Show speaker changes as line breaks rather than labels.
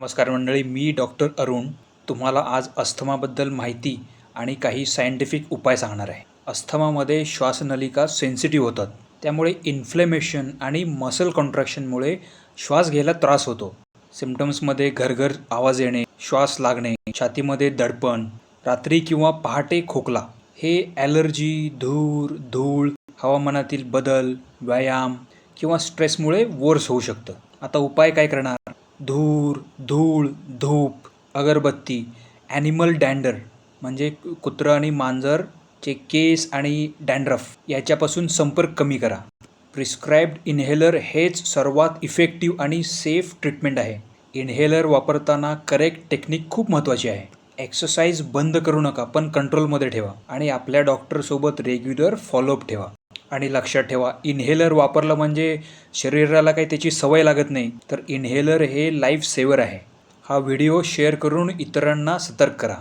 नमस्कार मंडळी मी डॉक्टर अरुण तुम्हाला आज अस्थमाबद्दल माहिती आणि काही सायंटिफिक उपाय सांगणार आहे. अस्थमामध्ये श्वासनलिका सेन्सिटिव्ह होतात त्यामुळे इन्फ्लेमेशन आणि मसल कॉन्ट्रॅक्शनमुळे श्वास घ्यायला त्रास होतो. सिम्टम्समध्ये घरघर आवाज येणे श्वास लागणे छातीमध्ये दडपण रात्री किंवा पहाटे खोकला हे ॲलर्जी धूर धूळ हवामानातील बदल व्यायाम किंवा स्ट्रेसमुळे वर्स होऊ शकतं. आता उपाय काय करणार? धूर धूळ धूप अगरबत्ती ॲनिमल डँडर म्हणजे कुत्रं आणि मांजरचे केस आणि डँड्रफ याच्यापासून संपर्क कमी करा. प्रिस्क्राईब्ड इन्हेलर हेच सर्वात इफेक्टिव्ह आणि सेफ ट्रीटमेंट आहे. इन्हेलर वापरताना करेक्ट टेक्निक खूप महत्त्वाची आहे. एक्सरसाइज बंद करू नका पण कंट्रोलमध्ये ठेवा आणि आपल्या डॉक्टरसोबत रेग्युलर फॉलोअप ठेवा. आणि लक्षात ठेवा इन्हेलर वापरलं म्हणजे शरीराला काही त्याची सवय लागत नाही. तर इन्हेलर हे लाईफ सेवर आहे. हा व्हिडिओ शेअर करून इतरांना सतर्क करा.